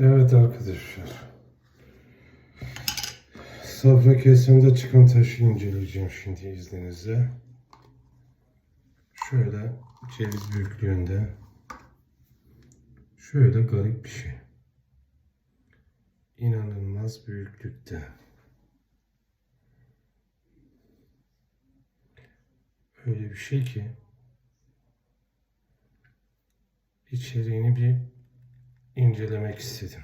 Evet arkadaşlar. Safra kesimde çıkan taşı inceleyeceğim şimdi izninizle. Şöyle ceviz büyüklüğünde. Şöyle garip bir şey. İnanılmaz büyüklükte. Öyle bir şey ki içeriğini bir incelemek istedim.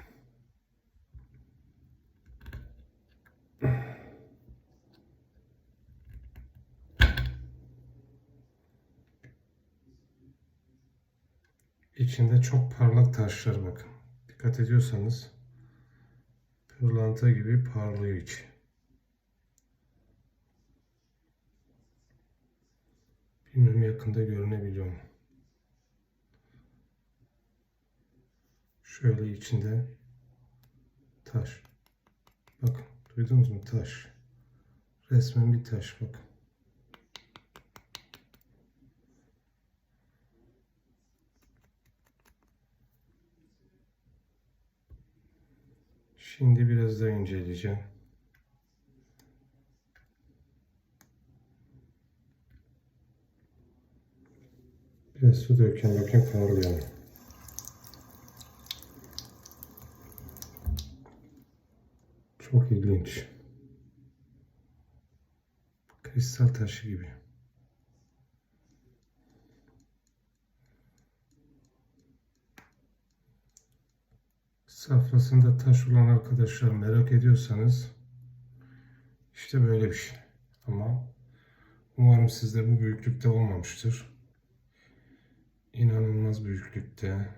İçinde çok parlak taşlar bakın. Dikkat ediyorsanız pırlanta gibi parlıyor içi. Bilmiyorum yakında görünebiliyor mu? Şöyle içinde taş. Bakın duydunuz mu taş. Resmen bir taş bakın. Şimdi biraz daha inceleyeceğim. Biraz su dökün bakayım parlıyor Çok ilginç. Kristal taşı gibi. Safrasında taş olan arkadaşlar merak ediyorsanız işte böyle bir şey. Ama umarım sizde bu büyüklükte olmamıştır. İnanılmaz büyüklükte.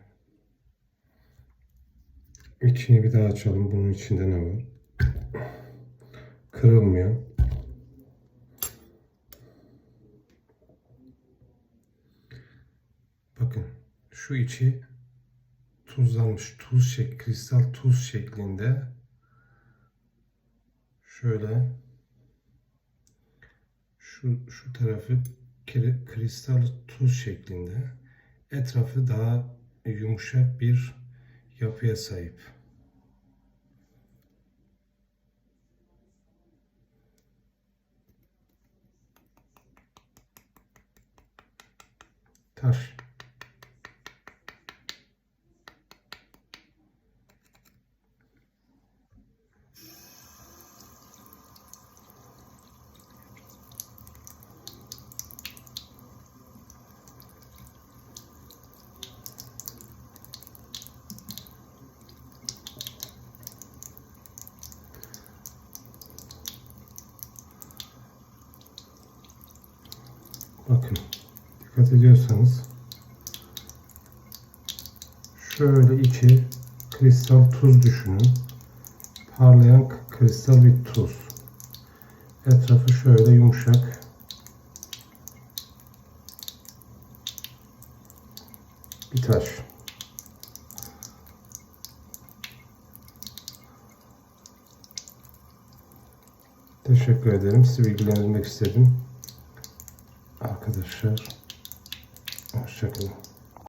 İçini bir daha açalım. Bunun içinde ne var? Kırılmıyor. Bakın şu içi tuzlanmış. Tuz şek kristal tuz şeklinde. Şöyle şu şu tarafı kri- kristal tuz şeklinde. Etrafı daha yumuşak bir yapıya sahip. Taş. Bakın dikkat ediyorsanız şöyle içi kristal tuz düşünün. Parlayan kristal bir tuz. Etrafı şöyle yumuşak. Bir taş. Teşekkür ederim. Sizi bilgilendirmek istedim. Arkadaşlar Ha, şöyle.